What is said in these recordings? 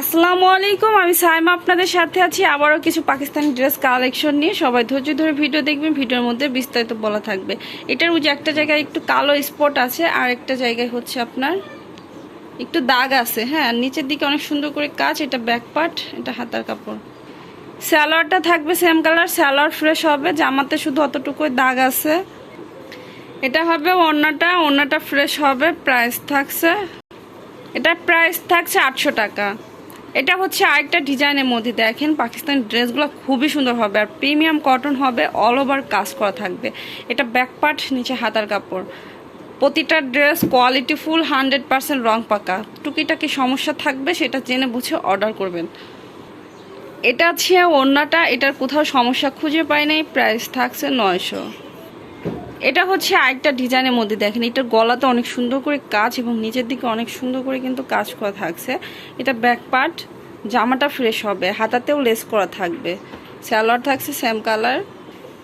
আসসালামু আলাইকুম, আমি সাইমা আপনাদের সাথে আছি। আবারও কিছু পাকিস্তানি ড্রেস কালেকশন নিয়ে। সবাই ধৈর্য ধরে ভিডিও দেখবেন, ভিডিওর মধ্যে বিস্তারিত বলা থাকবে। এটার যে একটা জায়গায় একটু কালো স্পট আছে, আর একটা জায়গায় হচ্ছে আপনার একটু দাগ আছে। হ্যাঁ নিচের দিকে অনেক সুন্দর করে কাজ, এটা ব্যাক পার্ট এটা হাতার কাপড়। স্যালোয়ারটা থাকবে সেম কালার স্যালোয়ার ফ্রেশ হবে, জামাতে শুধু অতটুকুই দাগ আছে। এটা হবে ওড়নাটা ওড়নাটা ফ্রেশ হবে প্রাইস থাকছে। এটার প্রাইস থাকছে আটশো টাকা। এটা হচ্ছে আরেকটা ডিজাইনের মধ্যে, দেখেন পাকিস্তানি ড্রেসগুলো খুবই সুন্দর হবে আর প্রিমিয়াম কটন হবে অল ওভার কাজ করা থাকবে। এটা ব্যাক পার্ট নিচে হাতার কাপড়। প্রতিটা dress quality full hundred percent রং পাকা। টুকিটাকি সমস্যা থাকবে, সেটা জেনে বুঝে অর্ডার করবেন। এটা আছে ওড়নাটা, এটার কোথাও সমস্যা খুঁজে পাই নাই প্রাইস থাকছে নয়শো। এটা হচ্ছে আরেকটা ডিজাইনের মধ্যে দেখেন, এটার গলাতে অনেক সুন্দর করে কাজ এবং নিচের দিকে অনেক সুন্দর করে কিন্তু কাজ করা থাকছে। এটা ব্যাক পার্ট জামাটা ফ্রেশ হবে, হাতাতেও লেস করা থাকবে। স্যালোয়ার থাকছে সেম কালার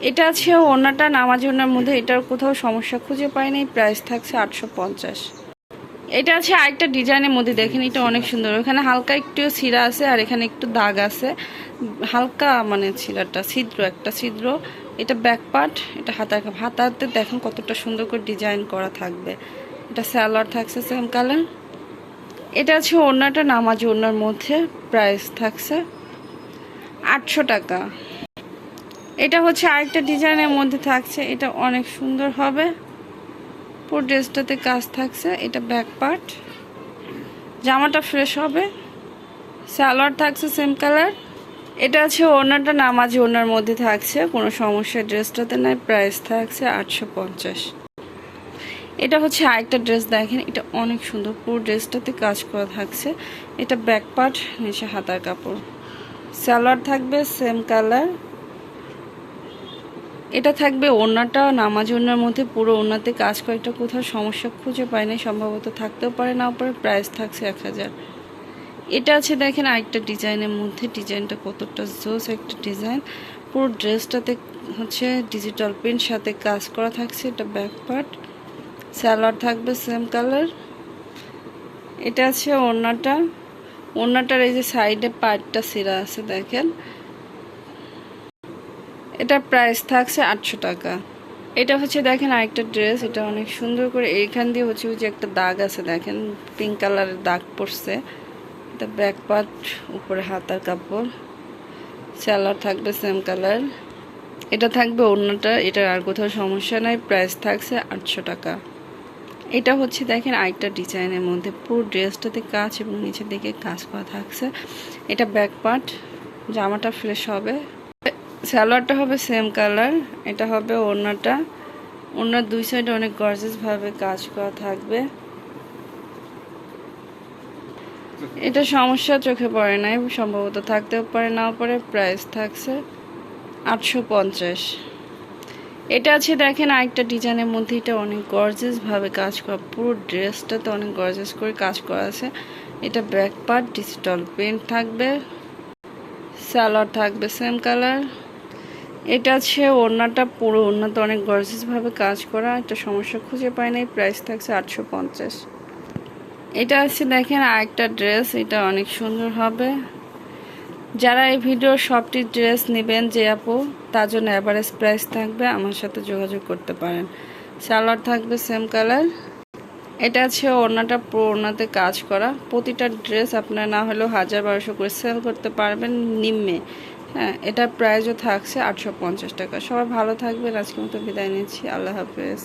এটা আছে ওড়নাটা নামাজ ওড়নার মধ্যে, এটার কোথাও সমস্যা খুঁজে পাই নাই প্রাইস থাকছে আটশো পঞ্চাশ। এটা আছে আরেকটা ডিজাইনের মধ্যে দেখেন, এটা অনেক সুন্দর। এখানে হালকা একটু ছিঁড়া আছে আর এখানে একটু দাগ আছে। হালকা মানে ছিঁড়াটা ছিদ্র, একটা ছিদ্র। এটা ব্যাক পার্ট এটা হাতার হাতাতে দেখেন কতটা সুন্দর করে ডিজাইন করা থাকবে। এটা স্যালোয়ার থাকছে সেম কালার এটা আছে ওড়নাটা, নামাজি ওড়নার মধ্যে প্রাইস থাকছে আটশো টাকা। এটা হচ্ছে আরেকটা ডিজাইনের মধ্যে থাকছে, এটা অনেক সুন্দর হবে। পুরো ড্রেসটাতে কাজ থাকছে, এটা ব্যাক পার্ট জামাটা ফ্রেশ হবে। স্যালোয়ার থাকছে সেম কালার এটা আছে ওড়নাটা নামাজি ওড়নার মধ্যে থাকছে, কোনো সমস্যা, ড্রেসটাতে নাই প্রাইস থাকছে আটশো পঞ্চাশ। এটা হচ্ছে আরেকটা ড্রেস দেখেন, এটা অনেক সুন্দর, পুরো ড্রেসটাতে কাজ করা থাকছে। এটা ব্যাক পার্ট নিচে হাতার কাপড়। সালোয়ার থাকবে সেম কালার এটা থাকবে ওড়নাটা নামাজ ওড়নার মধ্যে পুরো ওড়নাতে কাজ করে এটা কোথাও সমস্যা খুঁজে পায় না সম্ভবত থাকতেও পারে না পারে প্রাইস থাকছে এক হাজার। এটা আছে দেখেন আরেকটা ডিজাইনের মধ্যে। ডিজাইনটা কতটা জোস একটা ডিজাইন। পুরো ড্রেসটাতে হচ্ছে ডিজিটাল প্রিন্ট সাথে কাজ করা থাকছে এটা ব্যাক পার্ট স্যালোয়ার থাকবে সেম কালার এটা আছে ওড়নাটা। ওড়নাটার এই যে সাইডে পার্টটা সিরা আছে দেখেন। এটা প্রাইস থাকছে আটশো টাকা। এটা হচ্ছে দেখেন আরেকটা ড্রেস এটা অনেক সুন্দর করে। এইখান দিয়ে হচ্ছে ওই যে একটা দাগ আছে দেখেন পিঙ্ক কালারের দাগ পড়ছে। এটা ব্যাক পার্ট উপরে হাতার কাপড়। স্যালার থাকবে সেম কালার এটা থাকবে অন্যটা এটার আর কোথাও সমস্যা নাই প্রাইস থাকছে আটশো টাকা। এটা হচ্ছে দেখেন আরেকটা ডিজাইনের মধ্যে, পুরো ড্রেসটাতে কাজ এবং নিচের দিকে কাজ করা থাকছে। এটা ব্যাক পার্ট জামাটা ফ্রেশ হবে। স্যালোয়ারটা হবে সেম কালার এটা হবে ওড়নাটা। ওড়নার দুই সাইডে অনেক গর্জেসভাবে কাজ করা থাকবে। এটা সমস্যা চোখে পড়ে নাই, সম্ভবত থাকতেও পারে, নাও পারে প্রাইস থাকছে আটশো পঞ্চাশ। এটা আছে, দেখেন আরেকটা ডিজাইনের মধ্যে, এটা অনেক গর্জেস ভাবে কাজ করা, পুরো ড্রেসটাতে অনেক গর্জেস করে কাজ করা আছে। এটা ব্যাক পার্ট ডিজিটাল প্রিন্ট থাকবে সালোয়ার থাকবে সেম কালার এটা আছে, ওড়নাটা পুরো ওড়নাতে অনেক গর্জেসভাবে কাজ করা, একটা সমস্যা খুঁজে পায় নাই প্রাইস থাকছে আটশো পঞ্চাশ। এটা আছে দেখেন আরেকটা ড্রেস এটা অনেক সুন্দর হবে। যারা এই ভিডিওর সবটি ড্রেস নেবেন যে আপু, তার জন্য অ্যাভারেজ প্রাইস থাকবে, আমার সাথে যোগাযোগ করতে পারেন। সালোয়ার থাকবে সেম কালার এটা আছে ওড়নাটা পুরো ওড়নাতে কাজ করা। প্রতিটা ড্রেস আপনার না হলেও হাজার বারোশো করে সেল করতে পারবেন নিম্নে। হ্যাঁ এটার প্রাইসও থাকছে আটশো পঞ্চাশ টাকা। সবাই ভালো থাকবেন। আজকে মতো বিদায় নিচ্ছি। আল্লাহ হাফেজ।